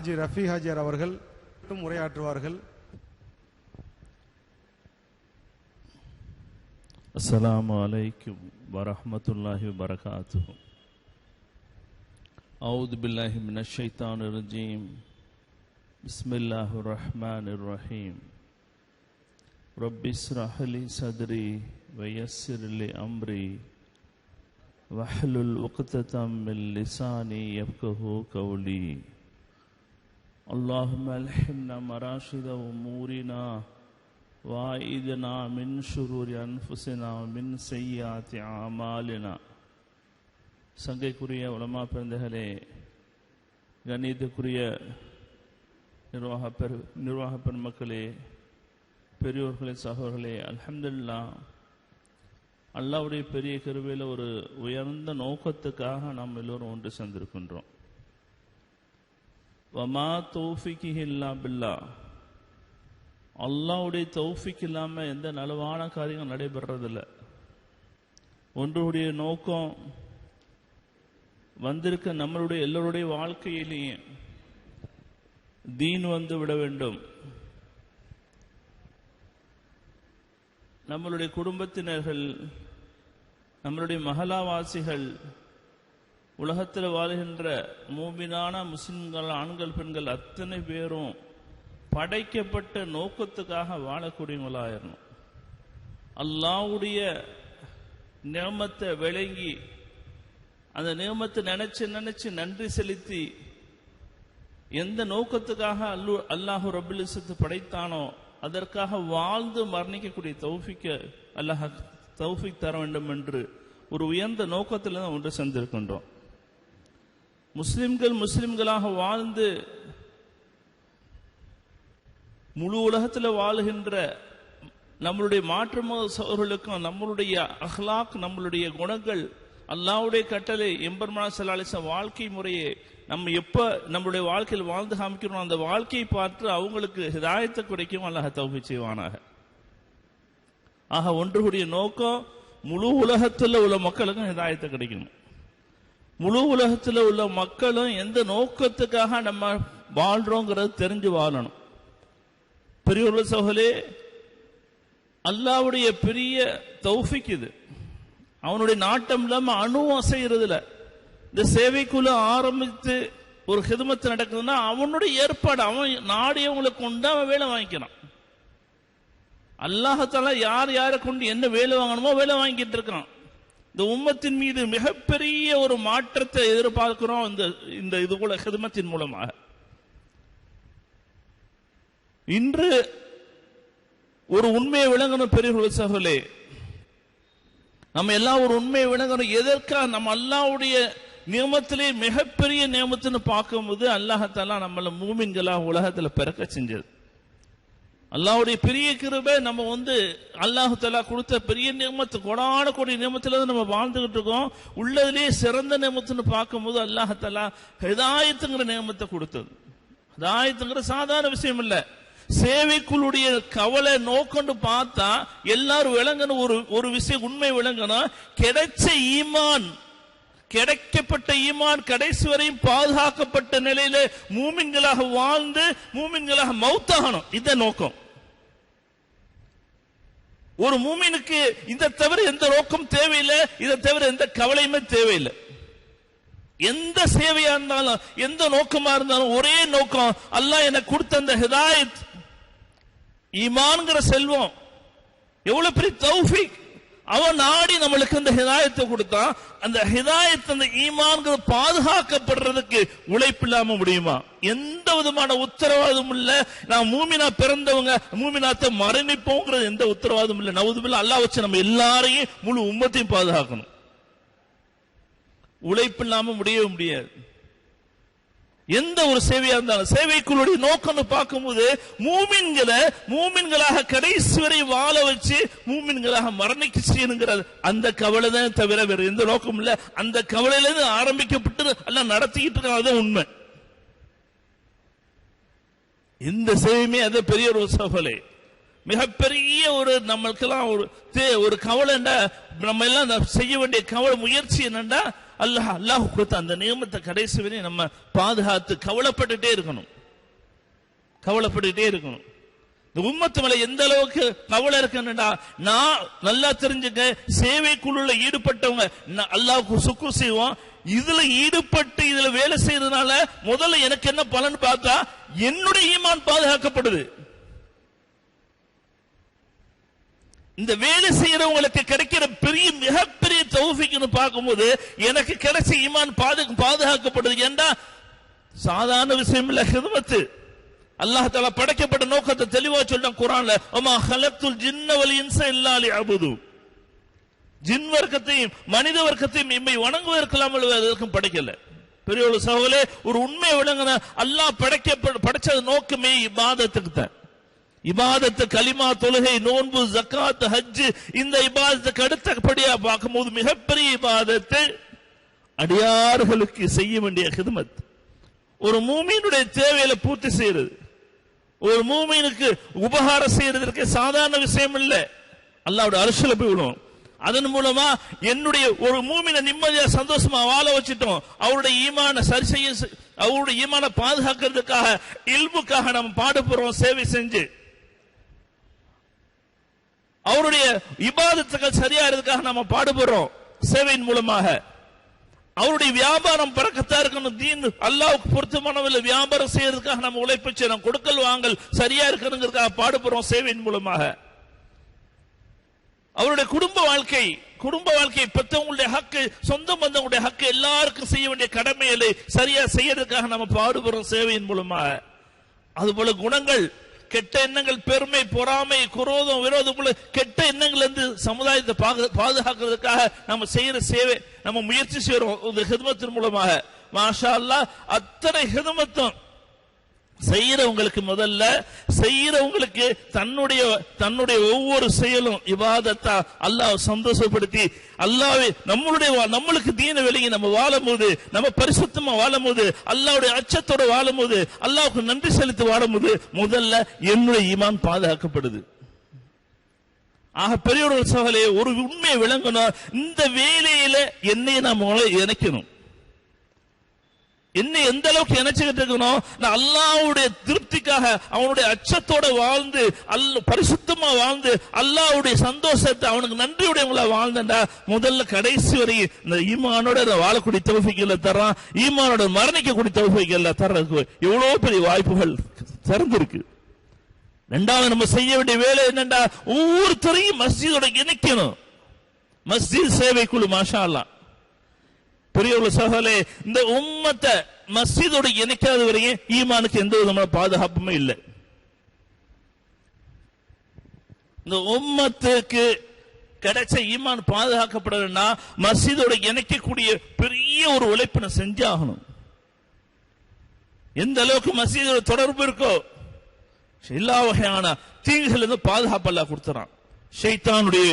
ஹாஜி ரஃபி ஹாஜியார் அவர்கள் மட்டும் உரையாற்றுவார்கள் السلام عليكم ورحمة الله وبركاته أعوذ بالله من الشيطان الرجيم بسم الله الرحمن الرحيم رب اشرح لي صدري ويسر لي أمري واحلل عقدة من لساني يفقه قولي اللهم الحمنا مراشد أمورنا وعيدنا من شرور أنفسنا ومن سيئات أعمالنا சங்கைக்குரிய உலமா பிறந்தகளே கணிதக்குரிய நிர்வாக பெரு நிர்வாக பெருமக்களே பெரியோர்களே சகோதரர்களே அல்ஹம்துலில்லா அல்லாவுடைய பெரிய கருவையில் ஒரு உயர்ந்த நோக்கத்துக்காக நாம் எல்லோரும் ஒன்று சேர்ந்திருக்கின்றோம் வமா தௌஃபிக்கு இல்லா பில்லா. அல்லாவுடைய தௌஃபிக் இல்லாம எந்த நலவான காரியங்கள் நடைபெறதில்ல ஒன்றுடைய நோக்கம் வந்திருக்க நம்மளுடைய எல்லோருடைய வாழ்க்கையிலேயே தீன் வந்து விட வேண்டும். நம்மளுடைய குடும்பத்தினர்கள் நம்மளுடைய மகளாவாசிகள் உலகத்தில் வாழ்கின்ற மூமினான முஸ்லிம்கள் ஆண்கள் பெண்கள் அத்தனை பேரும் படைக்கப்பட்ட நோக்கத்துக்காக வாழக்கூடியவங்களாயிரணும். அல்லாவுடைய நியமத்தை விளங்கி அந்த நியமத்தை நினைச்சு நினைச்சு நன்றி செலுத்தி எந்த நோக்கத்துக்காக அல்லு அல்லாஹு ரபுலிசத்து படைத்தானோ அதற்காக வாழ்ந்து மரணிக்கக்கூடிய தௌஃபிக்க அல்லாஹ் தௌஃபிக் தர வேண்டும் என்று ஒரு உயர்ந்த நோக்கத்தில் தான் ஒன்று சென்றிருக்கின்றோம். முஸ்லிம்கள் முஸ்லிம்களாக வாழ்ந்து முழு உலகத்தில் வாழுகின்ற நம்மளுடைய மாற்று சோர்களுக்கும் நம்மளுடைய அஹ்லாக் நம்மளுடைய குணங்கள் அல்லாவுடைய கட்டளை எம்பெருமான சலாலிச வாழ்க்கை முறையை நம்ம எப்ப நம்மளுடைய வாழ்க்கையில் வாழ்ந்து காமிக்கிறோம் அந்த வாழ்க்கையை பார்த்து அவங்களுக்கு ஹிதாயத்தை குறைக்கும் அல்லாஹ் தௌஃபி செய்வானாக. ஆக ஒன்றுடைய நோக்கம் முழு உலகத்தில் உள்ள மக்களுக்கும் ஹிதாயத்தை கிடைக்கணும். முழு உலகத்தில் உள்ள மக்களும் எந்த நோக்கத்துக்காக நம்ம வாழ்றோங்கிறது தெரிஞ்சு வாழணும். பெரியவர்கள சோகலே அல்லாவுடைய பெரிய தௌஃபிக் இது. அவனுடைய நாட்டம் இல்லாம அணு அசைகிறதுல இந்த சேவைக்குள்ள ஆரம்பித்து ஒரு ஹிதமத்து நடக்குதுன்னா அவனுடைய ஏற்பாடு அவன் நாடியவங்களை கொண்டு அவன் வேலை வாங்கிக்கிறான். அல்லாஹத்தால யார் யாரை கொண்டு என்ன வேலை வாங்கணுமோ வேலை வாங்கிட்டு இருக்கான் இந்த உம்மத்தின் மீது மிகப்பெரிய ஒரு மாற்றத்தை எதிர்பார்க்கிறோம் இந்த இந்த இது கூட ஹிதமத்தின் மூலமாக. இன்று ஒரு உண்மையை விளங்கணும் பெரியவர்கள் சகோலே நம்ம எல்லாம் ஒரு உண்மையை விளங்கணும். எதற்காக? நம்ம அல்லாவுடைய நியமத்திலே மிகப்பெரிய நியமத்துன்னு பார்க்கும்போது அல்லாஹத்தாலா நம்மள மூமின்களா உலகத்துல பிறக்க செஞ்சது. அல்லாவுடைய பெரிய கிருபை நம்ம வந்து அல்லாஹு தலா கொடுத்த பெரிய நியமத்து கொடான கொடி நியமத்துல நம்ம வாழ்ந்துகிட்டு இருக்கோம். உள்ளதுலேயே சிறந்த நியமத்துன்னு பார்க்கும்போது தலா ஹிதாயத்துங்கிற நியமத்தை கொடுத்தது. ஹிதாயத்துங்கிற சாதாரண விஷயம் இல்லை. சேவைக்குள்ளுடைய கவலை நோக்கம்னு பார்த்தா எல்லாரும் விளங்கணும். ஒரு ஒரு விஷயம் உண்மை விளங்கணும் கிடைச்ச ஈமான் கிடைக்கப்பட்ட ஈமான் கடைசி வரையும் பாதுகாக்கப்பட்ட நிலையில மூமின்களாக வாழ்ந்து மூமின்களாக மௌத்தாகணும். இத நோக்கம். ஒரு மூமினுக்கு இதை தவிர எந்த நோக்கம் தேவையில்லை இதை தவிர எந்த கவலையுமே தேவையில்லை. எந்த சேவையா இருந்தாலும் எந்த நோக்கமா இருந்தாலும் ஒரே நோக்கம் அல்லாஹ் எனக்கு கொடுத்த அந்த ஹிதாயத் ஈமான்ங்கிற செல்வம். எவ்வளவு பெரிய தௌஃபிக். அவன் நாடி நம்மளுக்கு இந்த ஹிதாயத்தை கொடுத்தான். அந்த ஹிதாயத்தை அந்த ஈமான்கிற பாதுகாக்கப்படுறதுக்கு உழைப்பு இல்லாம முடியுமா? எந்த விதமான உத்தரவாதம் இல்ல. நான் மூமினா பிறந்தவங்க மூமினாத்த மரணிப்போங்கிறது எந்த உத்தரவாதம் இல்ல. நவுதுபில்ல அல்லா வச்சு நம்ம எல்லாரையும் முழு உம்மத்தையும் பாதுகாக்கணும். உழைப்பு இல்லாம முடியவே முடியாது. எந்த ஒரு சேவையா இருந்தாலும் சேவைக்குள்ளுடைய நோக்கம்னு பார்க்கும்போது மூமின்களை மூமின்களாக கடைசி வரை வாழ வச்சு மூமின்களாக மரணிக்க செய்யணுங்கிறது அந்த கவலை தான் தவிர வேற எந்த நோக்கம் இல்ல. அந்த கவலையிலிருந்து ஆரம்பிக்கப்பட்டு எல்லாம் நடத்திக்கிட்டு இருக்கிறது உண்மை. இந்த சேவையுமே அது பெரிய ஒரு சபலை மிகப்பெரிய ஒரு நம்மளுக்கெல்லாம் ஒரு தே- ஒரு கவலை நம்ம எல்லாம் செய்ய வேண்டிய கவலை முயற்சி என்னண்டா அல்லாஹ் அல்லாஹ் கொடுத்த அந்த நியமத்தை கடைசி வரை நம்ம பாதுகாத்து கவலைப்பட்டுட்டே இருக்கணும். கவலைப்பட்டுட்டே இருக்கணும். இந்த உம்மத்து மேல எந்த அளவுக்கு கவலை இருக்குன்னா நான் நல்லா தெரிஞ்சுக்க சேவை குழுல ஈடுபட்டவங்க நான் சுக்கு செய்வோம். இதுல ஈடுபட்டு இதுல வேலை செய்யறதுனால முதல்ல எனக்கு என்ன பலன் பார்த்தா என்னுடைய ஈமான் பாதுகாக்கப்படுது. இந்த வேலை செய்யறவங்களுக்கு கிடைக்கிற பெரிய மிகப்பெரிய தௌஃபிக்னு பார்க்கும்போது எனக்கு கிடைச்ச ஈமான் பாதுகா பாதுகாக்கப்படுது. ஏண்டா? சாதாரண விஷயம் இல்ல ஹிதமத்து. அல்லாஹ் தால படைக்கப்பட்ட நோக்கத்தை தெளிவா சொல்றான் குரான்ல அம்மா ஹலத்துல் ஜின்ன வல் இன்ஸ இல்லாலி அபுது ஜின் வர்க்கத்தையும் மனித வர்க்கத்தையும் இம்மை வணங்குவதற்கெல்லாமல் அதற்கும் படைக்கல. பெரிய ஒரு சகோலே ஒரு உண்மையை விளங்குன. அல்லாஹ் படைக்க படைச்சது நோக்கமே இபாதத்துக்கு தான் இபாதத்து கலிமா தொழுகை நோன்பு ஜக்காத் ஹஜ் இந்த இபாதத்துக்கு அடுத்தபடியா பார்க்கும்போது மிகப்பெரிய இபாதத்தை அடியார்களுக்கு செய்ய வேண்டிய ஹிதமத். ஒரு மூமீனுடைய தேவையில பூர்த்தி செய்யறது. ஒரு மூமீனுக்கு உபகாரம் செய்யறதற்கு சாதாரண விஷயம் இல்லை. அல்லாவோட அரசியல போய் விடுவோம். அதன் மூலமா என்னுடைய ஒரு மூமினை நிம்மதியா சந்தோஷமா வாழ வச்சுட்டோம். அவருடைய ஈமான சரி செய்ய அவருடைய ஈமான பாதுகாக்கிறதுக்காக இல்புக்காக நம்ம பாடுபடுறோம் சேவை செஞ்சு. அவருடைய இபாதத்துகள் சரியா இருக்கிறதுக்காக நம்ம பாடுபடுறோம் சேவையின் மூலமாக. அவருடைய வியாபாரம் பறக்கத்தா இருக்கணும் தீன் அல்லாவுக்கு பொருத்தமானவில் வியாபாரம் செய்யறதுக்காக நம்ம உழைப்பு செய்யணும் கொடுக்கல் வாங்கல் சரியா இருக்கணுங்கிறதுக்காக பாடுபடுறோம் சேவையின் மூலமாக. அவருடைய குடும்ப வாழ்க்கை குடும்ப வாழ்க்கை பெற்றவங்களுடைய ஹக்கு சொந்த பந்தங்களுடைய ஹக்கு எல்லாருக்கும் செய்ய வேண்டிய கடமைகளை சரியா செய்யறதுக்காக நம்ம பாடுபடுறோம் சேவையின் மூலமாக. அதுபோல குணங்கள் கெட்ட எண்ணங்கள் பெருமை பொறாமை குரோதம் விரோதம் போல கெட்ட எண்ணங்கள் இருந்து சமுதாயத்தை பாதுகாக்கிறதுக்காக நம்ம செய்யற சேவை நம்ம முயற்சி செய்யறோம் இந்த ஹிதமத்தின் மூலமாக. மாஷா அல்லாஹ் அத்தனை ஹிதமத்தும் செய்யறவங்களுக்கு முதல்ல செய்யறவங்களுக்கு தன்னுடைய தன்னுடைய ஒவ்வொரு செயலும் இவாதத்தா அல்லாஹ் சந்தோஷப்படுத்தி அல்லாவே நம்மளுடைய வா- நம்மளுக்கு தீன விலகி நம்ம வாழும்போது நம்ம பரிசுத்தமா வாழும்போது அல்லாவுடைய அச்சத்தோட வாழும்போது அல்லாவுக்கு நன்றி செலுத்தி வாழும்போது முதல்ல என்னுடைய ஈமான் பாதுகாக்கப்படுது. ஆக பெரியவர்கள் சகலே ஒரு உண்மையை விளங்கணும். இந்த வேலையில என்னை நாம் இணைக்கணும். என்ன எந்த அளவுக்கு நினைச்சுக்கிட்டு இருக்கணும் நான் அல்லாவுடைய திருப்திக்காக அவனுடைய அச்சத்தோட வாழ்ந்து அல்ல பரிசுத்தமா வாழ்ந்து அல்லாவுடைய சந்தோஷத்தை அவனுக்கு நன்றியுடையவங்களா வாழ்ந்தா முதல்ல கடைசி வரை இந்த ஈமானோட வாழக்கூடிய தௌஃபிக்கல்ல தர்றான். ஈமானோட மரணிக்கக்கூடிய தௌஃபிக்கல்ல தர்றதுக்கு எவ்வளவு பெரிய வாய்ப்புகள் திறந்திருக்கு. ரெண்டாவது நம்ம செய்ய வேண்டிய வேலை என்னண்டா ஒவ்வொருத்தரையும் மஸ்ஜிதோட இணைக்கணும். மஸ்ஜித் சேவை குழு மாஷா அல்லாஹ் பெரியவர்கள் சகலே இந்த உம்மத்தை மசீதோட இணைக்காத வரையும் ஈமானுக்கு எந்த விதமான பாதுகாப்புமே இல்லை. இந்த உம்மத்துக்கு கிடைச்ச ஈமான் பாதுகாக்கப்படணும்னா மஸ்ஜிதோட இணைக்கக்கூடிய பெரிய ஒரு உழைப்பு நான் செஞ்சாகணும். எந்த அளவுக்கு மசீதோட தொடர்பு இருக்கோ எல்லா வகையான தீங்குகள் இருந்து பாதுகாப்பு அல்லாஹ் கொடுத்துறான். ஷைத்தானுடைய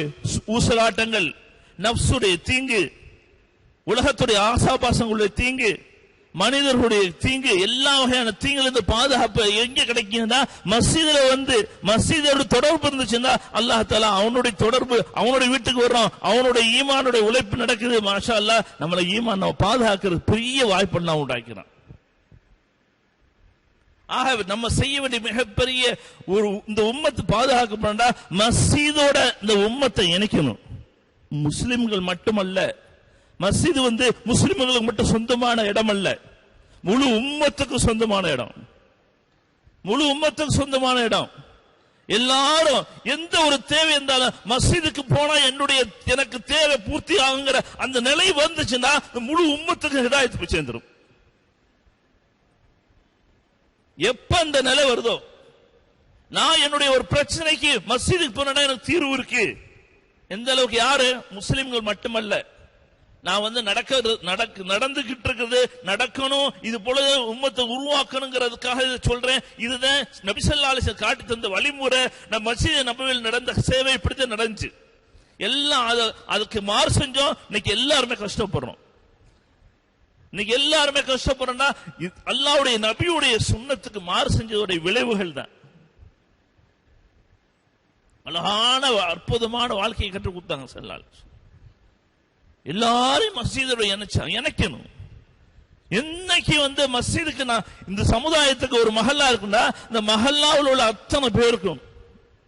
ஊசலாட்டங்கள் நப்சுடைய தீங்கு உலகத்துடைய ஆசாபாசங்களுடைய தீங்கு மனிதர்களுடைய தீங்கு எல்லா வகையான தீங்கிலிருந்து பாதுகாப்பு எங்க கிடைக்குதுன்னா மசீதில் வந்து மசீதோட தொடர்பு இருந்துச்சுன்னா அல்லாஹ் தாலா அவனுடைய தொடர்பு அவனுடைய வீட்டுக்கு வர்றோம் அவனுடைய ஈமானுடைய உழைப்பு நடக்குது மாஷா அல்லா நம்மளை ஈமான் நம்ம பாதுகாக்கிறது பெரிய வாய்ப்பு நான் உண்டாக்கிறான். ஆக நம்ம செய்ய வேண்டிய மிகப்பெரிய ஒரு இந்த உம்மத்து பாதுகாக்கப்படா மசீதோட இந்த உம்மத்தை இணைக்கணும். முஸ்லிம்கள் மட்டுமல்ல மசீது வந்து முஸ்லிம்களுக்கு மட்டும் சொந்தமான இடம் அல்ல முழு உம்மத்துக்கு சொந்தமான இடம். முழு உம்மத்துக்கு சொந்தமான இடம். எல்லாரும் எந்த ஒரு தேவை இருந்தாலும் மசீதுக்கு போனா என்னுடைய எனக்கு தேவை பூர்த்தி ஆகுங்கிற அந்த நிலை வந்துச்சுன்னா இந்த முழு உம்மத்துக்கு ஹிதாயத்து போய் சேர்ந்துரும். எப்ப அந்த நிலை வருதோ? நான் என்னுடைய ஒரு பிரச்சனைக்கு மசீதுக்கு போனா எனக்கு தீர்வு இருக்கு. எந்த அளவுக்கு யாரு? முஸ்லிம்கள் மட்டுமல்ல. நான் வந்து நடக்கிறது நடக்கு நடந்துகிட்டு இருக்கிறது நடக்கணும் இது போல உம்மத்தை உருவாக்கணுங்கிறதுக்காக இதை சொல்றேன். இதுதான் நபிசல்லாலிச காட்டி தந்த வழிமுறை. நம்ம மசித நபவில் நடந்த சேவை இப்படித்தான் நடந்துச்சு. எல்லாம் அது- அதுக்கு மாறு செஞ்சோம். இன்னைக்கு எல்லாருமே கஷ்டப்படுறோம். இன்னைக்கு எல்லாருமே கஷ்டப்படுறோம்னா அல்லாவுடைய நபியுடைய சுண்ணத்துக்கு மாறு செஞ்சதுடைய விளைவுகள் தான். அழகான அற்புதமான வாழ்க்கையை கற்றுக் கொடுத்தாங்க செல்லால் எல்லாரையும் மசீதோட இணைச்சாங்க இணைக்கணும். என்னைக்கு வந்து மசீதுக்கு நான் இந்த சமுதாயத்துக்கு ஒரு மஹல்லா இருக்குண்டா இந்த மஹல்லாவில் உள்ள அத்தனை பேருக்கும்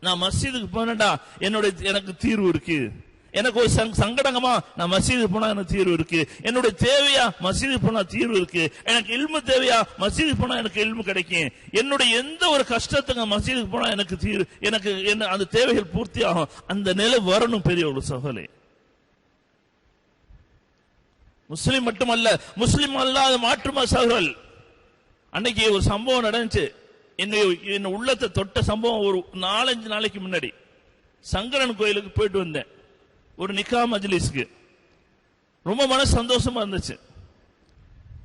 நான் மசீதுக்கு போனேன்டா என்னுடைய எனக்கு தீர்வு இருக்கு. எனக்கு ஒரு சங்- சங்கடங்கமா நான் மசீதுக்கு போனா எனக்கு தீர்வு இருக்கு. என்னுடைய தேவையா மசீதுக்கு போனா தீர்வு இருக்கு. எனக்கு இல்மு தேவையா மசீதுக்கு போனா எனக்கு இல்மு கிடைக்கும். என்னுடைய எந்த ஒரு கஷ்டத்துக்கு மசீதுக்கு போனா எனக்கு தீர்வு எனக்கு என்ன அந்த தேவைகள் பூர்த்தி ஆகும் அந்த நிலை வரணும் பெரிய ஒரு சகோலே முஸ்லிம் மட்டுமல்ல முஸ்லிம் அல்லாத மாற்று மசார்கள் அன்னைக்கு ஒரு சம்பவம் நடந்துச்சு. என்னை என் உள்ளத்தை தொட்ட சம்பவம் ஒரு நாலஞ்சு நாளைக்கு முன்னாடி. சங்கரன் கோயிலுக்கு போயிட்டு வந்தேன். ஒரு நிக்கா மஜ்லிஸ்க்கு. ரொம்ப மன சந்தோஷமா இருந்துச்சு.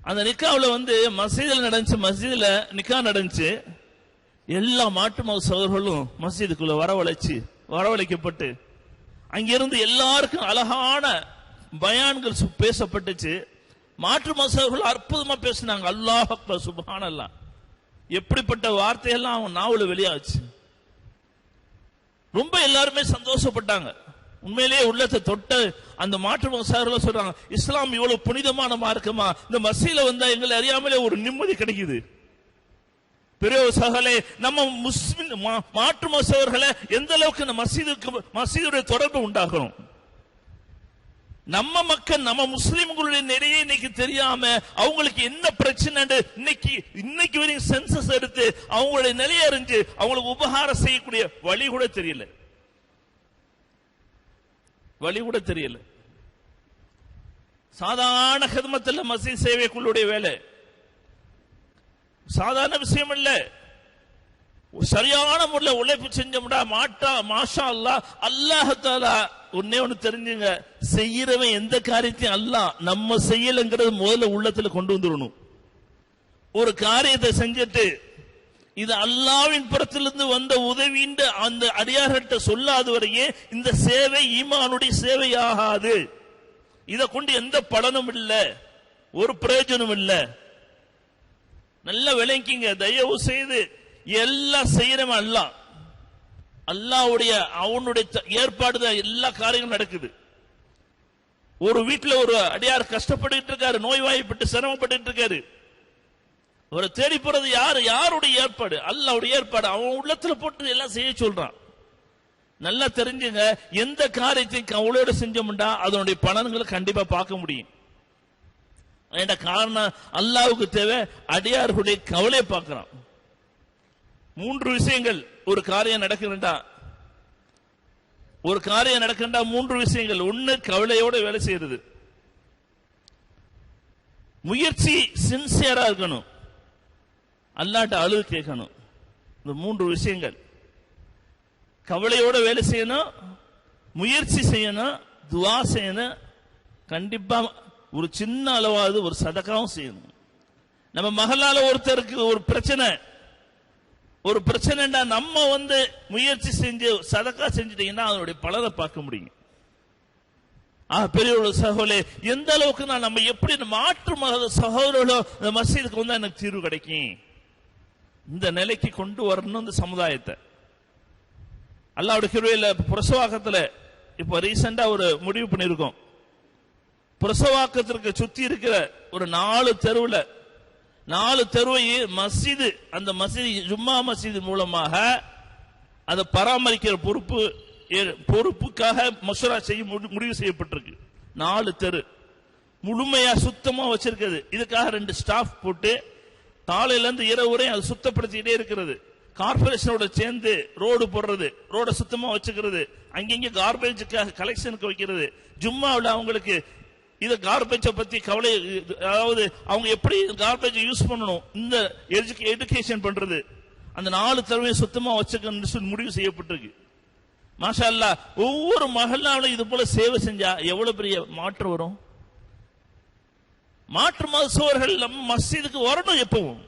அந்த நிக்காவில் வந்து மசீதில் நடந்துச்சு மசீதில் நிக்கா நடந்துச்சு. எல்லா மாட்டு மத சோதர்களும் மசீதுக்குள்ள வரவழைச்சு வரவழைக்கப்பட்டு அங்கிருந்து எல்லாருக்கும் அழகான பயான்கள் பேசப்பட்டுச்சு. மாற்று மசகர்கள் அற்புதமா பேசினாங்க. அல்லாஹ் அக்பர் சுப்ஹானல்லாஹ் எப்படிப்பட்ட வார்த்தையெல்லாம் அவங்க நாவல வெளியாச்சு. ரொம்ப எல்லாருமே சந்தோஷப்பட்டாங்க. உண்மையிலேயே உள்ளத்தை தொட்ட அந்த மாற்று மசார்கள் சொல்றாங்க இஸ்லாம் இவ்வளவு புனிதமான மார்க்கமா? இந்த மசீல வந்தா எங்களை அறியாமலே ஒரு நிம்மதி கிடைக்குது. பெரிய சகலே நம்ம முஸ்லிம் மா- மாற்று மசவர்களை எந்த அளவுக்கு இந்த மசீதுக்கு மசீதுடைய தொடர்பு உண்டாகணும் நம்ம மக்கள் நம்ம முஸ்லிம்களுடைய நிறைய இன்னைக்கு தெரியாம அவங்களுக்கு என்ன பிரச்சனை இன்னைக்கு இன்னைக்கு வரைக்கும் சென்சஸ் எடுத்து அவங்களுடைய நிலையை அறிஞ்சு அவங்களுக்கு உபகாரம் செய்யக்கூடிய வழி கூட தெரியல. வழி கூட தெரியல. சாதாரண கதமத்தில் மசீத் சேவைக்குள்ளுடைய வேலை. சாதாரண விஷயம் இல்ல. சரியான முறையில் உழைப்பு செஞ்சோம்டா மாட்டா மாஷா அல்லாஹ் அல்லாஹத்தால. ஒன்னே ஒண்ணு தெரிஞ்சுங்க. செய்யறவன் எந்த காரியத்தையும் அல்லாஹ் நம்ம செய்யலைங்கிறது முதல்ல உள்ளத்துல கொண்டு வந்துடணும். ஒரு காரியத்தை செஞ்சுட்டு இது அல்லாவின் புறத்திலிருந்து வந்த உதவின்ற அந்த அடியார்கிட்ட சொல்லாத வரையே இந்த சேவை ஈமானுடைய சேவையாகாது. இதை கொண்டு எந்த பலனும் இல்லை. ஒரு பிரயோஜனம் இல்லை. நல்லா விளங்கிங்க. தயவு செய்து எல்லாம் செய்யறவன் அல்லாஹ். அல்லாவுடைய அவனுடைய த- ஏற்பாடு தான் எல்லா காரியங்களும் நடக்குது. ஒரு வீட்டில் ஒரு அடியார் கஷ்டப்பட்டு இருக்காரு நோய்வாய்ப்பட்டு சிரமப்பட்டு இருக்காரு. அவரை தேடி போறது யாரு? யாருடைய ஏற்பாடு? அல்லாவுடைய ஏற்பாடு. அவன் உள்ளத்துல போட்டு எல்லாம் செய்ய சொல்றான். நல்லா தெரிஞ்சுங்க எந்த காரியத்தையும் கவலையோட செஞ்சோம்டா அதனுடைய பலன்களை கண்டிப்பா பார்க்க முடியும். காரணம் அல்லாவுக்கு தேவை அடியார்களுடைய கவலையை பார்க்கிறான். மூன்று விஷயங்கள் ஒரு காரியம் நடக்குதுண்டா ஒரு காரியம் நடக்குண்டா மூன்று விஷயங்கள். ஒண்ணு கவலையோட வேலை செய்யறது. முயற்சி சின்சியரா இருக்கணும். அல்லாட்ட அழுது கேட்கணும். இந்த மூன்று விஷயங்கள். கவலையோட வேலை செய்யணும். முயற்சி செய்யணும். துவா செய்யணும். கண்டிப்பா ஒரு சின்ன அளவாவது ஒரு சதக்காவும் செய்யணும். நம்ம மகளால ஒருத்தருக்கு ஒரு பிரச்சனை ஒரு பிரச்சனைடா நம்ம வந்து முயற்சி செஞ்சு சதக்கா செஞ்சுட்டீங்கன்னா அதனுடைய பலனை பார்க்க முடியும். ஆ பெரிய சகோலே எந்த அளவுக்கு நான் நம்ம எப்படி மாற்று மத சகோதரர்களோ இந்த மசீதுக்கு வந்தா எனக்கு தீர்வு கிடைக்கும். இந்த நிலைக்கு கொண்டு வரணும் இந்த சமுதாயத்தை. அல்லாவுடைய கிருவையில் புரசவாக்கத்தில் இப்போ ரீசெண்டாக ஒரு முடிவு பண்ணியிருக்கோம். புரசவாக்கத்திற்கு சுற்றி இருக்கிற ஒரு நாலு தெருவில் நாலு தெருவை மசிது அந்த மசிதி ஜும்மா மசிது மூலமாக அதை பராமரிக்கிற பொறுப்பு பொறுப்புக்காக மசூரா செய்ய முடி- முடிவு செய்யப்பட்டிருக்கு. நாலு தெரு. முழுமையா சுத்தமா வச்சிருக்கிறது. இதுக்காக ரெண்டு ஸ்டாஃப் போட்டு காலையில இருந்து இரவு வரையும் அது சுத்தப்படுத்திக்கிட்டே இருக்கிறது. கார்பரேஷனோட சேர்ந்து ரோடு போடுறது ரோட சுத்தமா வச்சுக்கிறது. அங்கங்க கார்பேஜுக்காக கலெக்ஷனுக்கு வைக்கிறது. ஜும்மாவில் அவங்களுக்கு இதை கார்பேஜை பத்தி கவலை அதாவது அவங்க எப்படி கார்பேஜ் யூஸ் பண்ணணும்? இந்த எஜுகேஷன் பண்றது. அந்த நாலு தடவையும் சுத்தமா வச்சுக்கணும்னு முடிவு செய்யப்பட்டிருக்கு. மாஷா ஒவ்வொரு மகளாலும் இது போல சேவை செஞ்சா எவ்வளவு பெரிய மாற்றம் வரும்? மாற்று மதசோர்கள் நம்ம மஸ்ஜிதுக்கு வரணும் எப்பவும்.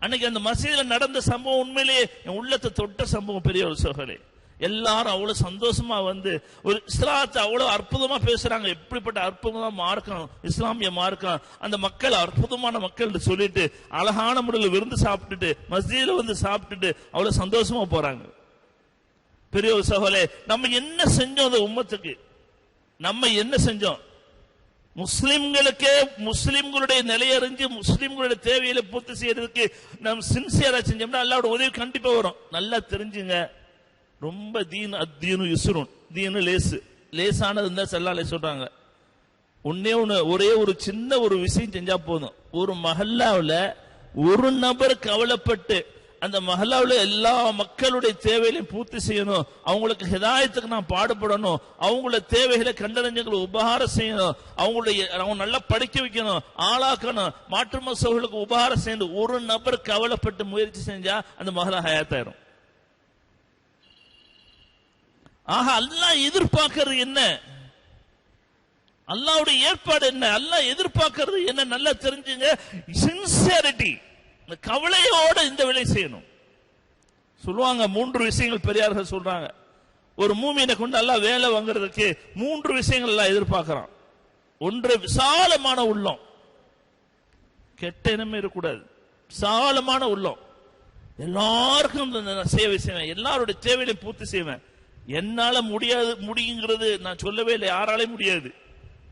அன்னைக்கு அந்த மசீதில் நடந்த சம்பவம் உண்மையிலேயே என் உள்ளத்தை தொட்ட சம்பவம் பெரிய ஒரு சோகலே எல்லாரும் அவ்வளவு சந்தோஷமா வந்து ஒரு இஸ்லாத்தை அவ்வளவு அற்புதமா பேசுறாங்க. எப்படிப்பட்ட அற்புதமா மார்க்கம் இஸ்லாமிய மார்க்கம் அந்த மக்கள் அற்புதமான மக்கள் சொல்லிட்டு அழகான முறையில் விருந்து சாப்பிட்டுட்டு மஸ்ஜிதுல வந்து சாப்பிட்டுட்டு அவ்வளவு சந்தோஷமா போறாங்க. பெரிய ஒரு சகோலே நம்ம என்ன செஞ்சோம் அந்த உம்மத்துக்கு? நம்ம என்ன செஞ்சோம்? முஸ்லிம்களுக்கே முஸ்லிம்களுடைய நிலையறிஞ்சு முஸ்லிம்களுடைய தேவையில பூர்த்தி செய்யறதுக்கு நம்ம சின்சியரா செஞ்சோம்னா அல்லாவோட உதவி கண்டிப்பா வரும். நல்லா தெரிஞ்சுங்க. ரொம்ப தீன் அத்தீனு இசுரும் தீனு லேசு. லேசானது இருந்தால் செல்லாலே சொல்றாங்க. ஒன்னே ஒன்று ஒரே ஒரு சின்ன ஒரு விஷயம் செஞ்சா போதும். ஒரு மஹல்லாவில் ஒரு நபர் கவலைப்பட்டு அந்த மஹல்லாவில் எல்லா மக்களுடைய தேவைகளையும் பூர்த்தி செய்யணும். அவங்களுக்கு ஹிதாயத்துக்கு நான் பாடுபடணும். அவங்கள தேவைகளை கண்டறிஞ்சங்களை உபகாரம் செய்யணும். அவங்களுடைய அவங்க நல்லா படிக்க வைக்கணும். ஆளாக்கணும். மாற்று மசோகளுக்கு உபகாரம் செய்யணும். ஒரு நபர் கவலைப்பட்டு முயற்சி செஞ்சா அந்த மகளா ஹயாத்தாயிரும் ஆக அல்லாஹ் எதிர்பார்க்கறது என்ன? அல்லாவுடைய ஏற்பாடு என்ன? அல்லாஹ் எதிர்பார்க்கறது என்ன? நல்லா தெரிஞ்சுங்க. சின்சியரிட்டி இந்த கவலையோட இந்த வேலை செய்யணும். சொல்லுவாங்க மூன்று விஷயங்கள் பெரியார்கள் சொல்றாங்க. ஒரு மூமியினை கொண்டு எல்லாம் வேலை வாங்குறதுக்கு மூன்று விஷயங்கள் எல்லாம் எதிர்பார்க்கிறான். ஒன்று விசாலமான உள்ளம். கெட்ட இனமே இருக்கக்கூடாது. விசாலமான உள்ளம். எல்லாருக்கும் இந்த சேவை செய்வேன். எல்லாருடைய தேவையிலையும் பூர்த்தி செய்வேன். என்னால முடியாது முடியுங்கிறது நான் சொல்லவே இல்லை யாராலே முடியாது.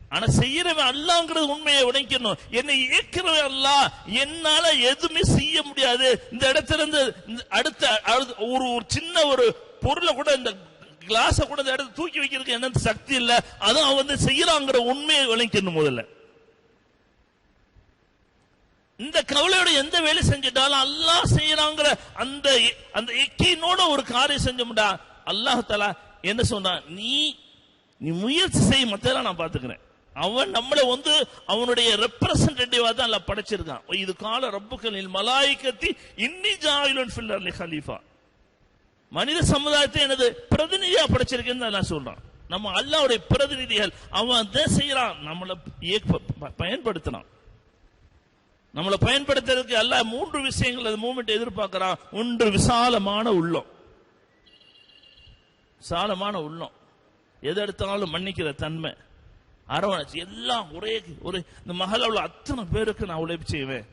ஆனா செய்யறவன் அல்லாங்கிறது உண்மையை உடைக்கணும். என்னை இயக்கிறவன் அல்ல என்னால எதுவுமே செய்ய முடியாது. இந்த இடத்துல இருந்து இந்த அடுத்த அடுத்த- ஒரு ஒரு சின்ன ஒரு பொருளை கூட இந்த கிளாஸ கூட இந்த இடத்துல தூக்கி வைக்கிறதுக்கு என்ன சக்தி இல்ல. அதுவும் அவன் வந்து செய்யறாங்கிற உண்மையை விளைக்கணும் முதல்ல. இந்த கவலையோட எந்த வேலை செஞ்சிட்டாலும் அல்லா செய்யறாங்கிற அந்த அந்த எக்கினோட ஒரு காரியம் செஞ்சோம்டா அல்லாஹ் தலா என்ன சொன்னான் நீ நீ முயற்சி செய்ய மத்தெல்லாம் நான் பாத்துக்கிறேன் அவன் நம்மளை வந்து அவனுடைய ரெப்ரசன்டேட்டிவா தான் எல்லாம் படைச்சிருக்கான். இது கால ரப்புக்களில் மலாய்க்கத்தி இன்னி ஜாயிலுன் ஃபில்லர்லி ஹலீஃபா. மனித சமுதாயத்தை எனது பிரதிநிதியா படைச்சிருக்கேன்னு நான் சொல்றான். நம்ம அல்லாவுடைய பிரதிநிதிகள் அவன் தான் செய்யறான் நம்மளை இயக்க- ப- பயன்படுத்தினான் நம்மளை பயன்படுத்துறதுக்கு அல்ல மூன்று விஷயங்கள் அது மூமெண்ட் எதிர்பார்க்கிறான். ஒன்று விசாலமான உள்ளம். விசாலமான உள்ளம். எது எடுத்தாலும் மன்னிக்கிற தன்மை. அரவணைச்சு எல்லாம் ஒரே ஒரு இந்த மகள உள்ள அத்தனை பேருக்கு நான் உழைப்பு செய்வேன்.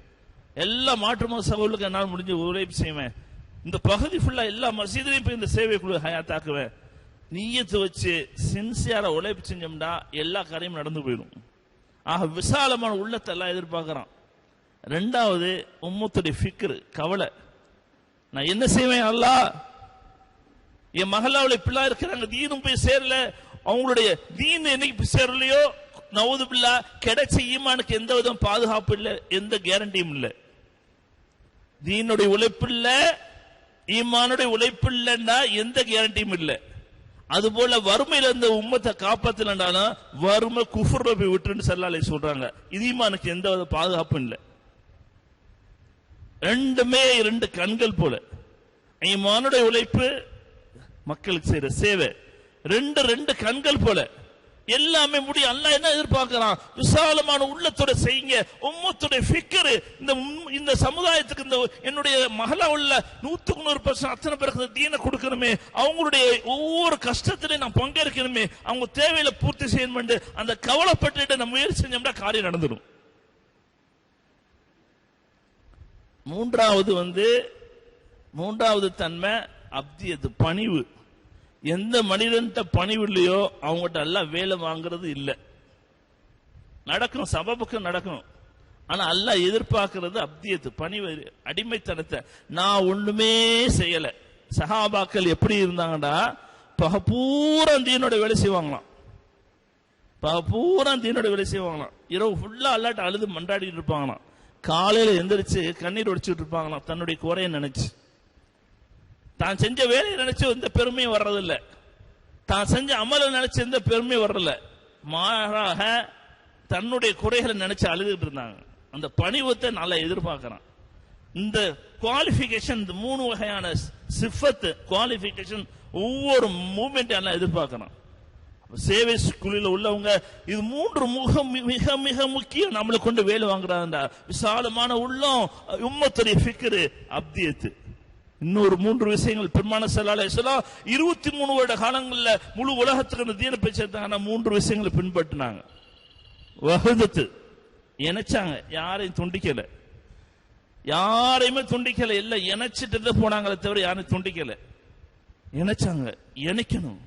எல்லா மாற்று மத என்னால் முடிஞ்சு உழைப்பு செய்வேன். இந்த பகுதி ஃபுல்லா எல்லா மசீதிலையும் போய் இந்த சேவை குழு ஹயாத்தாக்குவேன். நீயத்து வச்சு சின்சியரா உழைப்பு செஞ்சோம்னா எல்லா காரியமும் நடந்து போயிடும். ஆக விசாலமான உள்ளத்தை எல்லாம் எதிர்பார்க்கிறான். ரெண்டாவது உம்மத்துடைய ஃபிக்ரு கவலை. நான் என்ன செய்வேன் அல்லாஹ்? என் மகளாவுல பிள்ளை இருக்கிறாங்க தீனும் போய் சேரல. அவங்களுடைய தீன் என்னைக்கு போய் சேரலையோ? நவது பிள்ளா கிடைச்ச ஈமானுக்கு எந்த விதம் பாதுகாப்பு இல்லை எந்த கேரண்டியும் இல்லை. தீனுடைய உழைப்பு இல்ல ஈமானுடைய உழைப்பு இல்லைன்னா எந்த கேரண்டியும் இல்லை. அதுபோல வறுமையில இருந்த உம்மத்தை காப்பாத்தலண்டாலும் வறுமை குஃபுர்ல போய் விட்டுன்னு செல்லாலே சொல்றாங்க. இது ஈமானுக்கு எந்த வித பாதுகாப்பும் இல்லை. ரெண்டுமே ரெண்டு கண்கள் போல. ஈமானுடைய உழைப்பு மக்களுக்கு செய்யற சேவை. ரெண்டு ரெண்டு கண்கள் போல. எல்லாமே முடியும் அல்ல என்ன எதிர்பார்க்கிறான்? விசாலமான உள்ளத்தோட செய்யுங்க. உம்மத்துடைய ஃபிக்கரு இந்த இந்த சமுதாயத்துக்கு இந்த என்னுடைய மகளா உள்ள நூத்துக்கு நூறு பர்சன்ட் அத்தனை பேருக்கு இந்த தீனை கொடுக்கணுமே. அவங்களுடைய ஒவ்வொரு கஷ்டத்திலையும் நான் பங்கேற்கணுமே. அவங்க தேவையில பூர்த்தி செய்யணும் அந்த கவலைப்பட்டு நம்ம முயற்சி செஞ்சோம்னா காரியம் நடந்துடும். மூன்றாவது வந்து மூன்றாவது தன்மை அப்தியத்து பணிவு. எந்த மனிதன்கிட்ட பணிவு இல்லையோ அவங்ககிட்ட எல்லாம் வேலை வாங்குறது இல்லை. நடக்கும் சபபுக்கு நடக்கும் ஆனா அல்லாஹ் எதிர்பார்க்கிறது அப்தியத்து பணிவு அடிமைத்தனத்தை. நான் ஒண்ணுமே செய்யல. சஹாபாக்கள் எப்படி இருந்தாங்கடா பக தீனோட வேலை செய்வாங்களாம். பக தீனோட வேலை செய்வாங்களாம். இரவு ஃபுல்லா அல்லாட்ட அழுது மன்றாடிட்டு இருப்பாங்களாம். காலையில எந்திரிச்சு கண்ணீர் ஒடிச்சிட்டு இருப்பாங்களாம். தன்னுடைய குறைய நினைச்சு. தான் செஞ்ச வேலையை நினைச்சு எந்த பெருமையும் வர்றதில்ல. தான் செஞ்ச அமலை நினைச்சு எந்த பெருமையும் வர்றதில்ல. மாறாக தன்னுடைய குறைகளை நினைச்சு அழுதுகிட்டு இருந்தாங்க. அந்த பணிவத்தை நல்லா எதிர்பார்க்கிறான். இந்த குவாலிஃபிகேஷன் இந்த மூணு வகையான சிஃபத்து குவாலிஃபிகேஷன் ஒவ்வொரு மூமெண்ட் எல்லாம் எதிர்பார்க்கறான். சேவை குழுவில் உள்ளவங்க இது மூன்று முக மிக மிக முக்கியம் நம்மளை கொண்டு வேலை வாங்குறாங்க விசாலமான உள்ளம் உம்மத்துடைய ஃபிக்கரு அப்தியத்து. இன்னொரு மூன்று விஷயங்கள் பெருமான செல்லாலே சொல்லலாம் இருபத்தி மூணு வருட காலங்களில் முழு உலகத்துக்கு அந்த தீன பேச்சாங்க மூன்று விஷயங்களை பின்பற்றினாங்க. வகுதத்து. இணைச்சாங்க. யாரையும் துண்டிக்கல. யாரையுமே துண்டிக்கல. இல்ல இணைச்சிட்டு தான் போனாங்களே தவிர யாரையும் துண்டிக்கல. இணைச்சாங்க. இணைக்கணும்.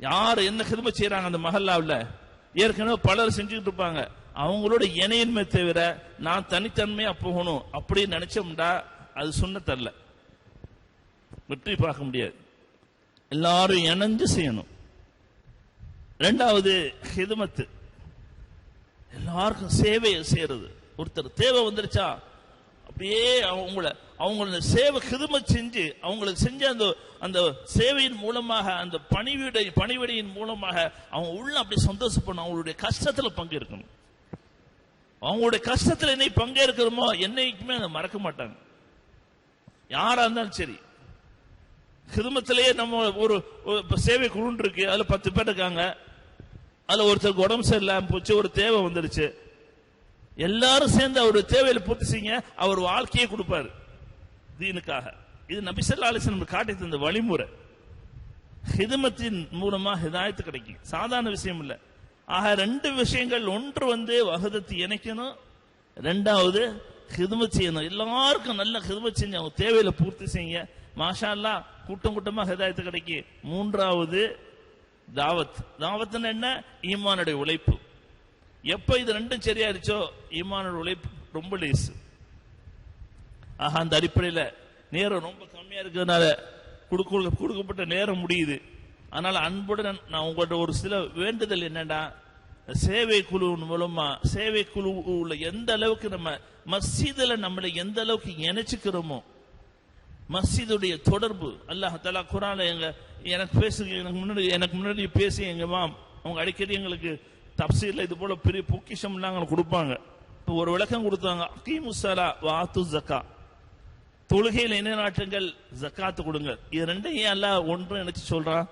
யார் என்ன கிரும செய்யறாங்க அந்த மஹல்லாவுல? ஏற்கனவே பலர் செஞ்சுக்கிட்டு இருப்பாங்க. அவங்களோட இணையின்மை தவிர நான் தனித்தன்மையா போகணும் அப்படின்னு நினைச்சோம்டா அது சுண்ணத்தல்ல. வெற்றி பார்க்க முடியாது. எல்லாரும் இணைஞ்சு செய்யணும். ரெண்டாவது ஹிதமத்து. எல்லாருக்கும் சேவையை செய்யறது. ஒருத்தர் தேவை வந்துருச்சா? அப்படியே அவங்கள அவங்கள சேவை ஹிதமத் செஞ்சு அவங்களுக்கு செஞ்ச அந்த அந்த சேவையின் மூலமாக அந்த பணிவிடை பணிவிடையின் மூலமாக அவங்க உள்ள அப்படியே சந்தோஷப்படணும். அவங்களுடைய கஷ்டத்துல பங்கேற்கணும். அவங்களுடைய கஷ்டத்துல என்னை பங்கேற்கிறோமோ என்னைக்குமே அதை மறக்க மாட்டாங்க. யாரா இருந்தாலும் சரி. ஹிதமத்திலேயே நம்ம ஒரு சேவை குழுன்னு இருக்கு அதுல பத்து பேர் இருக்காங்க. அதுல ஒருத்தருக்கு உடம்பு சரியில்லாம போச்சு ஒரு தேவை வந்துருச்சு. எல்லாரும் சேர்ந்து அவருடைய தேவையில பூர்த்தி செய்யுங்க அவர் வாழ்க்கையை கொடுப்பாரு. தீனுக்காக. இது நபிசல்லா அலிசன் நம்ம காட்டி தந்த வழிமுறை. ஹிதமத்தின் மூலமா ஹிதாயத்து கிடைக்கும். சாதாரண விஷயம் இல்ல. ஆக ரெண்டு விஷயங்கள் ஒன்று வந்து வகதத்தை இணைக்கணும் ரெண்டாவது ஹிதமத் செய்யணும். எல்லாருக்கும் நல்ல ஹிதமத் செஞ்சு அவங்க தேவையில பூர்த்தி செய்யுங்க. மாஷா அல்லா கூட்டம் கூட்டமா ஹிதாயத்து கிடைக்கும் மூன்றாவது தாவத். தாவத்துன்னு என்ன? ஈமானுடைய உழைப்பு. எப்ப இது ரெண்டும் சரியாயிருச்சோ? ஈமானுடைய உழைப்பு ரொம்ப லேசு. ஆஹா அந்த அடிப்படையில் நேரம் ரொம்ப கம்மியா இருக்கிறதுனால கொடுக்க கொடுக்கப்பட்ட நேரம் முடியுது. அதனால அன்புடன் நான் உங்கள்ட்ட ஒரு சில வேண்டுதல் என்னடா சேவை குழு மூலமா சேவை குழுவுல எந்த அளவுக்கு நம்ம மஸ்ஜிதுல நம்மளை எந்த அளவுக்கு இணைச்சுக்கிறோமோ மஸ்ஜிதுடைய தொடர்பு. அல்லாஹ் தலா குரான எங்க எனக்கு பேசுங்க எனக்கு முன்னாடி எனக்கு முன்னாடி பேசி எங்க மாம் அவங்க அடிக்கடி எங்களுக்கு தப்சீர்ல இது போல பெரிய பொக்கிஷம் எல்லாம் கொடுப்பாங்க. இப்போ ஒரு விளக்கம் கொடுத்தாங்க அகீமுசலா வாத்து ஜக்கா தொழுகையில் என்ன நாட்டுங்கள் ஜக்காத்து கொடுங்க. இது ரெண்டையும் எல்லாம் ஒன்று நினைச்சு சொல்றான்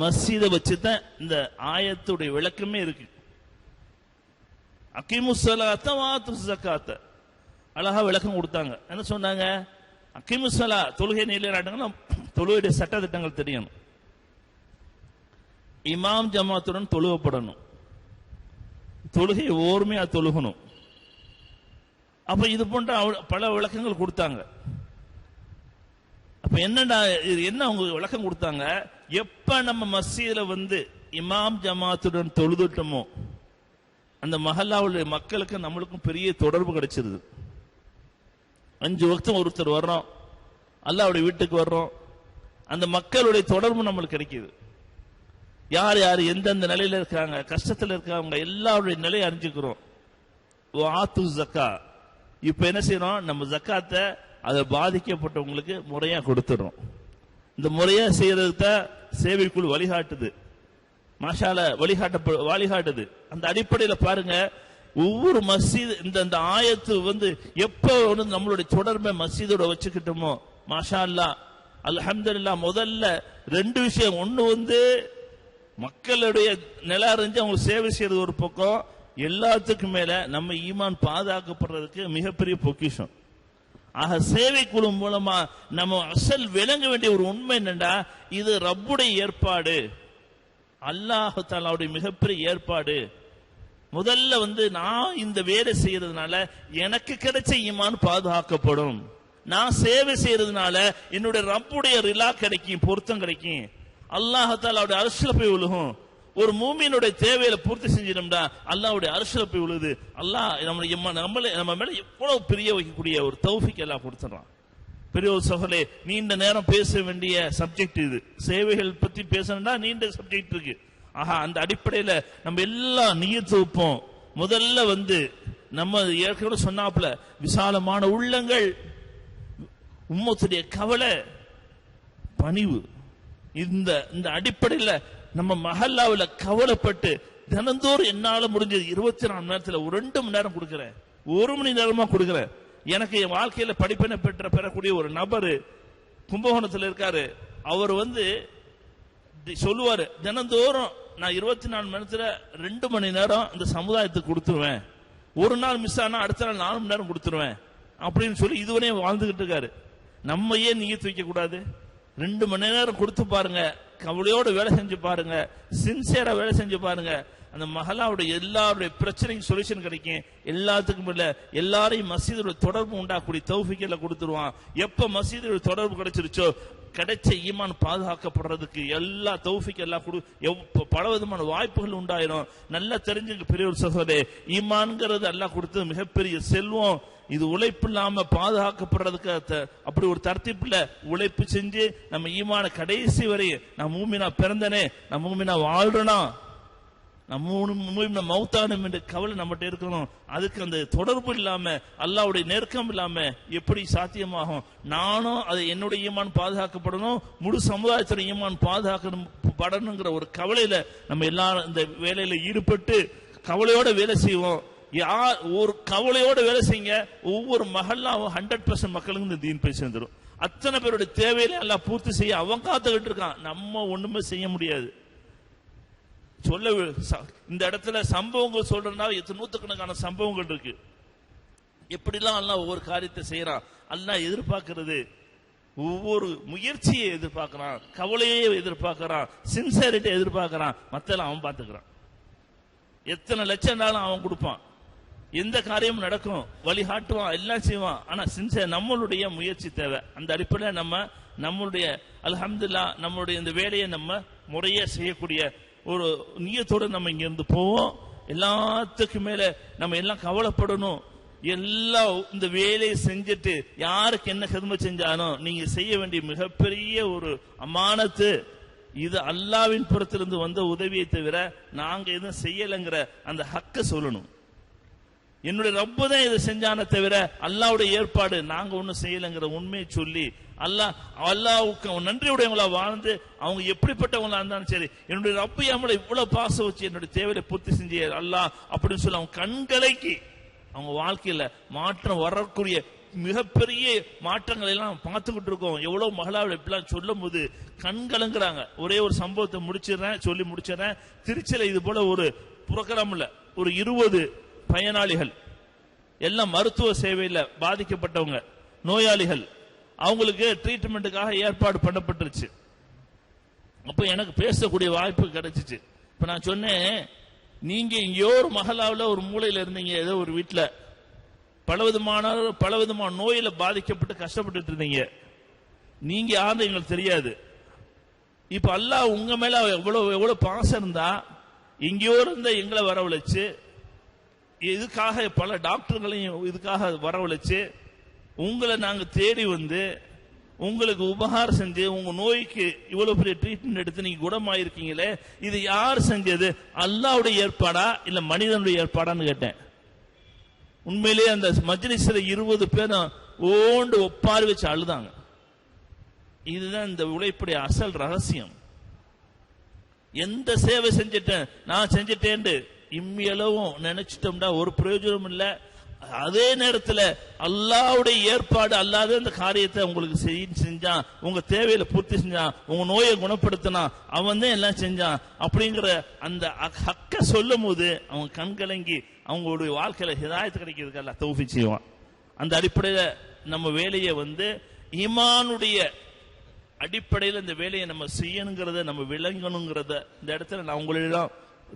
மஸ்ஜிதை வச்சு தான் இந்த ஆயத்துடைய விளக்கமே இருக்கு. அகிமுசலாத்த வாத்து ஜக்காத்த அழகா விளக்கம் கொடுத்தாங்க. என்ன சொன்னாங்க? அகிமுசலா தொழுகை நிலைநாட்டுங்கன்னா தொழுகையுடைய சட்ட திட்டங்கள் தெரியணும். இமாம் ஜமாத்துடன் தொழுகப்படணும் தொழுகை ஓர்மையா தொழுகணும். அப்ப இது போன்ற பல விளக்கங்கள் கொடுத்தாங்க. அப்ப என்னடா இது என்ன அவங்க விளக்கம் கொடுத்தாங்க? எப்ப நம்ம மசீதுல வந்து இமாம் ஜமாத்துடன் தொழுதுட்டோமோ அந்த மஹல்லாவுடைய மக்களுக்கு நம்மளுக்கும் பெரிய தொடர்பு கிடைச்சிருது. அஞ்சு வக்தம் ஒருத்தர் வர்றோம். அல்லாவுடைய வீட்டுக்கு வர்றோம். அந்த மக்களுடைய தொடர்பு நம்மளுக்கு கிடைக்கிது. யார் யார் எந்தெந்த நிலையில இருக்காங்க கஷ்டத்தில் இருக்காங்க எல்லாருடைய நிலையை அறிஞ்சுக்கிறோம். ஆத்து ஜக்கா. இப்போ என்ன செய்யறோம்? நம்ம ஜக்காத்தை அதை பாதிக்கப்பட்டவங்களுக்கு முறையாக கொடுத்துட்றோம் இந்த முறையாக செய்யறதுக்கு தான் சேவைக்குழு வழிகாட்டுது. மாஷால வழிகாட்ட வழிகாட்டுது. அந்த அடிப்படையில் பாருங்க ஒவ்வொரு மசீது இந்த இந்த ஆயத்து வந்து எப்போ வந்து நம்மளுடைய தொடர்பை மசீதோட வச்சுக்கிட்டோமோ மாஷா அல்லா அலமதுல்லா முதல்ல ரெண்டு விஷயம். ஒண்ணு வந்து மக்களுடைய நிலா அறிஞ்சு அவங்க சேவை செய்யறது ஒரு பக்கம். எல்லாத்துக்கும் மேல நம்ம ஈமான் பாதுகாக்கப்படுறதுக்கு மிகப்பெரிய பொக்கிஷம். ஆக சேவை குழு மூலமா நம்ம அசல் விளங்க வேண்டிய ஒரு உண்மை என்னண்டா இது ரப்புடைய ஏற்பாடு. அல்லாஹாலாவுடைய மிகப்பெரிய ஏற்பாடு. முதல்ல வந்து நான் இந்த வேலை செய்யறதுனால எனக்கு கிடைச்ச ஈமான் பாதுகாக்கப்படும். நான் சேவை செய்யறதுனால என்னுடைய ரப்புடைய ரிலா கிடைக்கும் பொருத்தம் கிடைக்கும். அல்லாஹாலாவுடைய அரசுல போய் விழுகும் ஒரு மூமியினுடைய தேவையில பூர்த்தி செஞ்சிட்டோம்டா அல்லாவுடைய அரசுல போய் விழுது அல்லாஹ் நம்ம எம்ம- நம்மளே நம்ம மேல எவ்வளவு பிரிய வைக்கக்கூடிய ஒரு தௌஃபிக் எல்லாம் கொடுத்துறான். பெரிய ஒரு சகோலே நீண்ட நேரம் பேச வேண்டிய சப்ஜெக்ட் இது. சேவைகள் பத்தி பேசணும்னா நீண்ட சப்ஜெக்ட் இருக்கு. ஆஹா அந்த அடிப்படையில நம்ம எல்லாம் நீர் தொகுப்போம் முதல்ல வந்து நம்ம ஏற்கனவே சொன்னாப்புல விசாலமான உள்ளங்கள் உம்மத்துடைய கவலை பணிவு. இந்த இந்த அடிப்படையில நம்ம மஹல்லாவில் கவலைப்பட்டு தினந்தோறும் என்னால முடிஞ்சது இருபத்தி நாலு மணி நேரத்தில் ஒரு ரெண்டு மணி நேரம் கொடுக்குறேன். ஒரு மணி நேரமா கொடுக்குறேன். எனக்கு என் வாழ்க்கையில படிப்பினை பெற்ற பெறக்கூடிய ஒரு நபர் கும்பகோணத்தில் இருக்காரு. அவர் வந்து சொல்லுவாரு தினந்தோறும் நான் இருபத்தி நாலு மணி நேரத்தில் ரெண்டு மணி நேரம் இந்த சமுதாயத்துக்கு கொடுத்துருவேன். ஒரு நாள் மிஸ் ஆனால் அடுத்த நாள் நாலு மணி நேரம் கொடுத்துருவேன். அப்படின்னு சொல்லி இதுவரையும் வாழ்ந்துகிட்டு இருக்காரு. நம்ம ஏன் நீங்க தூக்க கூடாது ரெண்டு மணி நேரம் கொடுத்து பாருங்க. கவலையோடு வேலை செஞ்சு பாருங்க. சின்சியரா வேலை செஞ்சு பாருங்க. அந்த மகளாவுடைய எல்லாருடைய பிரச்சனைக்கும் சொல்யூஷன் கிடைக்கும். எல்லாத்துக்கும் இல்ல. எல்லாரையும் மசீதோட தொடர்பு உண்டாக்கூடிய தௌஃபிக்கல கொடுத்துருவான். எப்ப மசீதோட தொடர்பு கிடைச்சிருச்சோ கிடைச்ச ஈமான் பாதுகாக்கப்படுறதுக்கு எல்லா தௌஃபிக் எல்லாம் கொடு. பல விதமான வாய்ப்புகள் உண்டாயிரும். நல்லா தெரிஞ்சுங்க பெரிய ஒரு சகோதரே ஈமான்ங்கிறது எல்லாம் கொடுத்தது மிகப்பெரிய செல்வம். இது உழைப்பு இல்லாம பாதுகாக்கப்படுறதுக்கு அப்படி ஒரு தர்த்திப்புல உழைப்பு செஞ்சு நம்ம ஈமான கடைசி வரை நான் மூமினா பிறந்தனே நான் மூமினா வாழ்றனா? நம்ம மௌத்தானம் என்ற கவலை நம்மகிட்ட இருக்கணும். அதுக்கு அந்த தொடர்பு இல்லாம அல்லாவுடைய நெருக்கம் இல்லாம எப்படி சாத்தியமாகும்? நானும் அது என்னுடைய ஈமான் பாதுகாக்கப்படணும் முழு சமுதாயத்தோட ஈமான் பாதுகாக்கணும் படணுங்கிற ஒரு கவலையில நம்ம எல்லாரும் இந்த வேலையில ஈடுபட்டு கவலையோட வேலை செய்வோம். யார் ஒரு கவலையோட வேலை செய்யுங்க ஒவ்வொரு மகளாவும் ஹண்ட்ரட் பர்சன்ட் மக்களுக்கு இந்த தீன் போய் சேர்ந்துடும் அத்தனை பேருடைய தேவையில எல்லாம் பூர்த்தி செய்ய அவன் காத்துக்கிட்டு இருக்கான். நம்ம ஒண்ணுமே செய்ய முடியாது. சொல்ல இந்த இடத்துல சம்பவங்கள் சொல்றதுனால எத்தனை நூத்துக்கணக்கான சம்பவங்கள் இருக்கு. எப்படிலாம் எல்லாம் ஒவ்வொரு காரியத்தை செய்யறான் எல்லாம் எதிர்பார்க்கிறது. ஒவ்வொரு முயற்சியை எதிர்பார்க்கறான் கவலையை எதிர்பார்க்கறான் சின்சியரிட்டி எதிர்பார்க்கறான் மத்தெல்லாம் அவன் பார்த்துக்கிறான். எத்தனை லட்சம் இருந்தாலும் அவன் கொடுப்பான். எந்த காரியமும் நடக்கும் வழிகாட்டுவான் எல்லாம் செய்வான். ஆனா சின்சியர் நம்மளுடைய முயற்சி தேவை. அந்த அடிப்படையில் நம்ம நம்மளுடைய அலஹம்துல்லா நம்மளுடைய இந்த வேலையை நம்ம முறையே செய்யக்கூடிய ஒரு நீயத்தோடு நம்ம இங்க இருந்து போவோம். எல்லாத்துக்கும் மேல நம்ம எல்லாம் கவலைப்படணும். எல்லாம் இந்த வேலையை செஞ்சுட்டு யாருக்கு என்ன கருமை செஞ்சாலும் நீங்க செய்ய வேண்டிய மிகப்பெரிய ஒரு அமானத்து இது அல்லாவின் புறத்திலிருந்து வந்த உதவியை தவிர நாங்க எதுவும் செய்யலைங்கிற அந்த ஹக்க சொல்லணும். என்னுடைய ரப்பு தான் இதை செஞ்சானே தவிர அல்லாவுடைய ஏற்பாடு நாங்க ஒன்றும் செய்யலைங்கிற உண்மையை சொல்லி அல்லாஹ் அல்லாவுக்கு நன்றியுடையவங்களா வாழ்ந்து அவங்க எப்படிப்பட்டவங்களா இருந்தாலும் சரி என்னுடைய ரப்பு நம்மளை இவ்வளவு பாசம் வச்சு என்னுடைய தேவையை பூர்த்தி செஞ்ச அல்லாஹ் அப்படின்னு சொல்லி அவங்க கண்கலைக்கு அவங்க வாழ்க்கையில மாற்றம் வரக்கூடிய மிகப்பெரிய மாற்றங்களை எல்லாம் பார்த்துக்கிட்டு இருக்கோம். எவ்வளவு மகளாவில் இப்படிலாம் சொல்லும் போது கண்களுங்கிறாங்க ஒரே ஒரு சம்பவத்தை முடிச்சிடுறேன் சொல்லி முடிச்சிடுறேன். திருச்சியில இது போல ஒரு புரோகிராம்ல ஒரு இருபது பயனாளிகள். எல்லாம் மருத்துவ சேவையில் பாதிக்கப்பட்டவங்க நோயாளிகள். அவங்களுக்கு ட்ரீட்மெண்ட்டுக்காக ஏற்பாடு பண்ணப்பட்டுருச்சு. அப்போ எனக்கு பேசக்கூடிய வாய்ப்பு கிடைச்சிச்சு. இப்போ நான் சொன்னேன் நீங்கள் எங்கேயோ ஒரு மகளாவில் ஒரு மூலையில் இருந்தீங்க ஏதோ ஒரு வீட்டுல பலவிதமான பலவிதமான நோயில் பாதிக்கப்பட்டு கஷ்டப்பட்டுட்டு இருந்தீங்க. நீங்க யாருன்னு எங்களுக்கு தெரியாது. இப்ப அல்லாஹ் உங்க மேல எவ்வளவு எவ்வளவு பாசம் இருந்தா இங்கேயோ இருந்த எங்களை வரவழைச்சு இதுக்காக பல டாக்டர்களையும் இதுக்காக வரவழைச்சு உங்களை நாங்கள் தேடி வந்து உங்களுக்கு உபகாரம் செஞ்சு உங்க நோய்க்கு இவ்வளவு பெரிய ட்ரீட்மெண்ட் எடுத்து நீங்க குணமாயிருக்கீங்களே இது யார் செஞ்சது? அல்லாவுடைய ஏற்பாடா இல்ல மனிதனுடைய ஏற்பாடான்னு கேட்டேன். உண்மையிலேயே அந்த மஜ்லிஸ்ல இருபது பேரும் ஓண்டு ஒப்பாறு வச்சு அழுதாங்க. இதுதான் இந்த உழைப்புடைய அசல் ரகசியம். எந்த சேவை செஞ்சிட்டேன்? நான் செஞ்சிட்டேன்னு இம்மியளவும் நினைச்சிட்டோம்னா ஒரு பிரயோஜனம் இல்லை. அதே நேரத்தில் அல்லாவுடைய ஏற்பாடு அல்லாத அந்த காரியத்தை உங்களுக்கு செய்ய செஞ்சான். உங்க தேவையில பூர்த்தி செஞ்சான். உங்க நோயை குணப்படுத்தினான். அவன் தான் எல்லாம் செஞ்சான். அப்படிங்கிற அந்த அக்- ஹக்க சொல்லும் போது அவங்க கண்கலங்கி அவங்களுடைய வாழ்க்கையில ஹிதாயத்து கிடைக்கிறதுக்கு எல்லாம் தௌஃபி செய்வான். அந்த அடிப்படையில நம்ம வேலையை வந்து ஈமானுடைய அடிப்படையில் இந்த வேலையை நம்ம செய்யணுங்கிறத நம்ம விளங்கணுங்கிறத இந்த இடத்துல நான் உங்களிடம்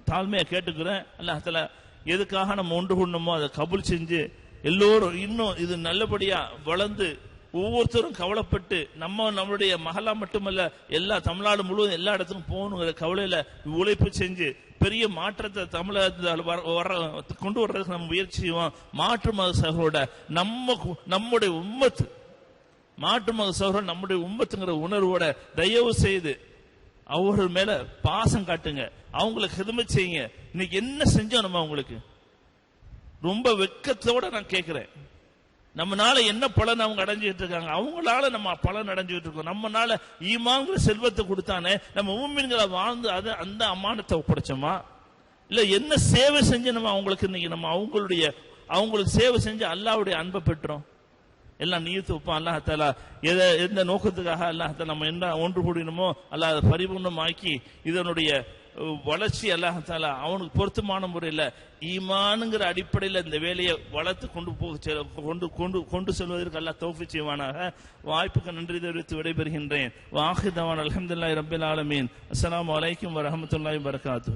தாழ்மையை கேட்டுக்கிறேன். அல்லாஹ்தால எதுக்காக நம்ம ஒன்று கொண்டோமோ அதை கபுல் செஞ்சு எல்லோரும் இன்னும் இது நல்லபடியா வளர்ந்து ஒவ்வொருத்தரும் கவலைப்பட்டு நம்ம நம்மளுடைய மகளா மட்டுமல்ல எல்லா தமிழ்நாடு முழுவதும் எல்லா இடத்துக்கும் போகணுங்கிற கவலையில உழைப்பு செஞ்சு பெரிய மாற்றத்தை தமிழகத்தில் வர வர- கொண்டு வர்றதுக்கு நம்ம முயற்சி செய்வோம். மாற்று மத சகோட நம்ம நம்முடைய உம்மத்து மாற்று மத சகோதரன் நம்முடைய உம்மத்துங்கிற உணர்வோட தயவு செய்து அவர்கள் மேல பாசம் காட்டுங்க. அவங்களுக்கு ஹெதுமை செய்யுங்க. இன்னைக்கு என்ன செஞ்சோம் நம்ம அவங்களுக்கு? ரொம்ப வெக்கத்தோட நான் கேட்கிறேன் நம்மனால என்ன பலன் அவங்க அடைஞ்சிட்டு இருக்காங்க? அவங்களால நம்ம பலன் அடைஞ்சிட்டு இருக்கோம். நம்மனால ஈமாங்கிற செல்வத்தை கொடுத்தானே நம்ம ஊமின்களை வாழ்ந்து அது அந்த அம்மானத்தை ஒப்படைச்சோமா? இல்ல என்ன சேவை செஞ்சு நம்ம அவங்களுக்கு இன்னைக்கு நம்ம அவங்களுடைய அவங்களுக்கு சேவை செஞ்சு அல்லாவுடைய அன்பை பெற்றோம்? எல்லாம் நீத்து வைப்பான் அல்லாஹ் எதை எந்த நோக்கத்துக்காக அல்லாஹ் நம்ம என்ன ஒன்று கூடினமோ அல்லாஹ் அதை பரிபூர்ணமாக்கி இதனுடைய வளர்ச்சி அல்லாஹ் அவனுக்கு பொருத்தமான முறையில் ஈமானுங்கிற அடிப்படையில் இந்த வேலையை வளர்த்து கொண்டு போக கொண்டு கொண்டு கொண்டு செல்வதற்கு அல்லா தௌஃபி செய்வானாக. வாய்ப்புக்கு நன்றி தெரிவித்து விடைபெறுகின்றேன். வாஹிதவான் அலமதுல்லாய் ரபில் ஆலமீன். அஸ்லாம் வலைக்கம் வரமத்துல்லாய் வரகாத்து